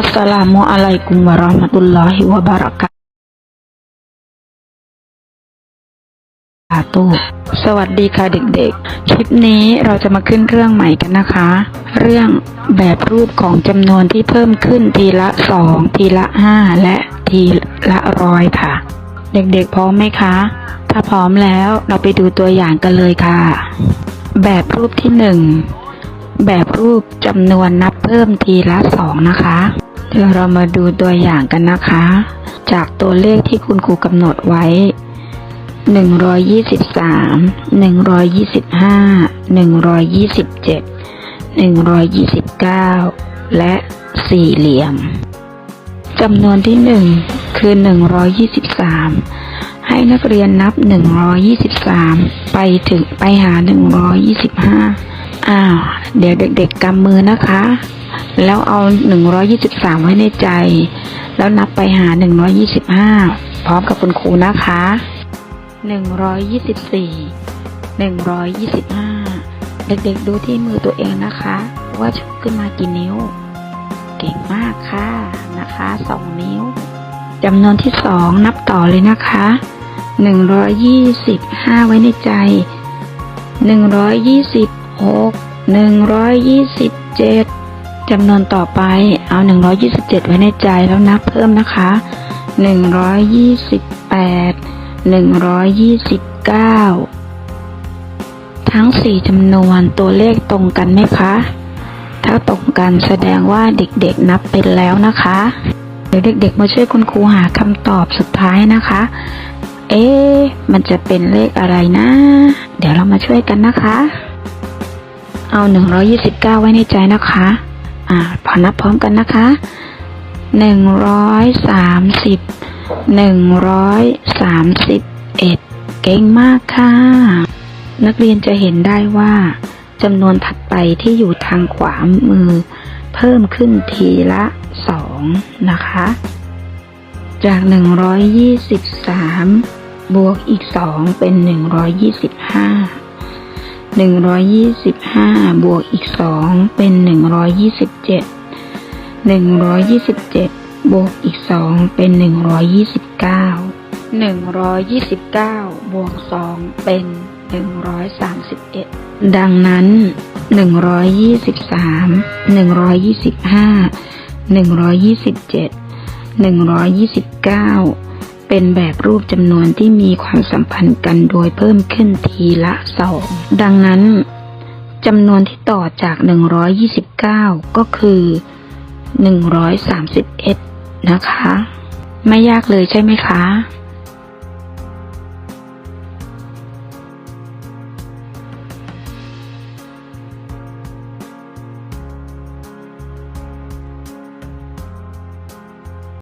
อัสสลามุอะลัยกุมวะเราะห์มะตุลลอฮิวะบะเราะกาตุฮ์สวัสดีค่ะเด็กๆ คลิปนี้เราจะมาขึ้นเรื่องใหม่กันนะคะ เรื่องแบบรูปของจำนวนที่เพิ่มขึ้นทีละสองทีละห้าและทีละร้อยค่ะ เด็กๆพร้อมไหมคะ ถ้าพร้อมแล้วเราไปดูตัวอย่างกันเลยค่ะ แบบรูปที่หนึ่งแบบรูปจำนวนนับเพิ่มทีละสองนะคะ เดี๋ยวเรามาดูตัวอย่างกันนะคะ จากตัวเลขที่คุณครูกำหนดไว้หนึ่งร้อยยี่สิบสามหนึ่งร้อยยี่สิบห้าหนึ่งร้อยยี่สิบเจ็ดหนึ่งร้อยยี่สิบเก้าและสี่เหลี่ยมจำนวนที่หนึ่งคือหนึ่งร้อยยี่สิบสามให้นักเรียนนับหนึ่งร้อยยี่สิบสามไปถึงไปหาหนึ่งร้อยยี่สิบห้าอ้าว เดี๋ยวเด็กๆกำมือนะคะ แล้วเอา 123 ไว้ในใจ แล้วนับไปหา 125 พร้อมกับคุณครูนะคะ 124 125 เด็กๆดูที่มือตัวเองนะคะ ว่าชุบขึ้นมากี่นิ้ว เก่งมากค่ะนะคะ 2 นิ้วจำนวนที่ 2 นับต่อเลยนะคะ 125 ไว้ในใจ 126 127 จำนวนต่อไปเอาหนึ่งร้อยยี่สิบเจ็ดไว้ในใจแล้วนับเพิ่มนะคะหนึ่งร้อยยี่สิบแปดหนึ่งร้อยยี่สิบเก้าทั้งสี่จำนวนตัวเลขตรงกันไหมคะ ถ้าตรงกันแสดงว่าเด็กๆนับเป็นแล้วนะคะ เดี๋ยวเด็กๆมาช่วยคุณครูหาคำตอบสุดท้ายนะคะ เอ๊ะมันจะเป็นเลขอะไรนะ เดี๋ยวเรามาช่วยกันนะคะ เอาหนึ่งร้อยี่สิบเก้าไว้ในใจนะคะ อ่าพอนับพร้อมกันนะคะหนึ่งร้อยสามสิบหนึ่งร้อยสามสิบเอ็ดเก่งมากค่ะ นักเรียนจะเห็นได้ว่าจำนวนถัดไปที่อยู่ทางขวามือ เพิ่มขึ้นทีละสองนะคะ จากหนึ่งร้อยยี่สิบสามบวกอีกสองเป็นห 125 บวกอีก 2 เป็น 127 127 บวกอีก 2 เป็น 129 129 บวก 2 เป็น 131 ดังนั้น 123 125 127 129 เป็นแบบรูปจำนวนที่มีความสัมพันธ์กันโดยเพิ่มขึ้นทีละสอง ดังนั้นจำนวนที่ต่อจากหนึ่งร้อยยี่สิบเก้าก็คือหนึ่งร้อยสามสิบเอ็ดนะคะ ไม่ยากเลยใช่ไหมคะ